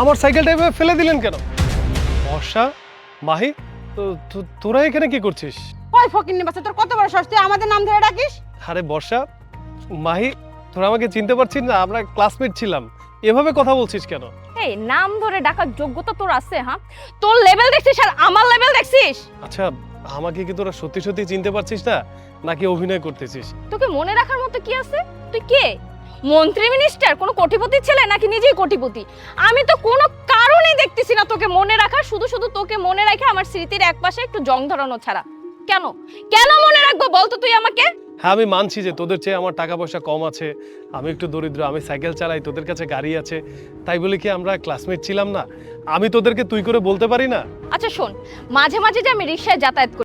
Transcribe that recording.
আমার সাইকেলটা এভাবে ফেলে দিলেন কেন? বর্ষা মাহি তোরা এখানে কি করছিস? কয় ফকির নিবাসে তোর কত বড় সাহস? তুই আমাদের নাম ধরে ডাকিস? আরে বর্ষা মাহি তোরা আমাকে চিনতে পারছিস না আমরা ক্লাসমেট ছিলাম। এভাবে কথা বলছিস কেন? এই নাম ধরে ডাকার যোগ্যতা তোর আছে হ্যাঁ? তোর লেভেল দেখছিস আর আমার লেভেল দেখছিস? আচ্ছা আমাকে কি তোরা সত্যি সত্যি চিনতে পারছিস না নাকি অভিনয় করতেছিস? তোকে মনে রাখার মতো কি আছে? তুই কে? মন্ত্রী মিনিস্টার কোনো কোটিপতির ছেলে নাকি নিজেই কোটিপতি? আমি তো কোনো কারণেই দেখতেছি না তোকে মনে রাখা শুধু শুধু তোকে মনে রাখে আমার স্মৃতির একপাশে একটু জং ধরানো ছাড়া। কেন? কেন মনে রাখব বলতো তুই আমাকে? হ্যাঁ আমি মানছি যে তোদের চেয়ে আমার টাকা পয়সা কম আছে। আমি একটু দরিদ্র আমি সাইকেল চালাই তোদের কাছে গাড়ি আছে। তাই বলে কি আমরা ক্লাসমেট ছিলাম না? আমি তোদেরকে তুই করে বলতে পারি না? আচ্ছা শোন মাঝে মাঝে যে আমি রিক্সায় যাতায়াত করি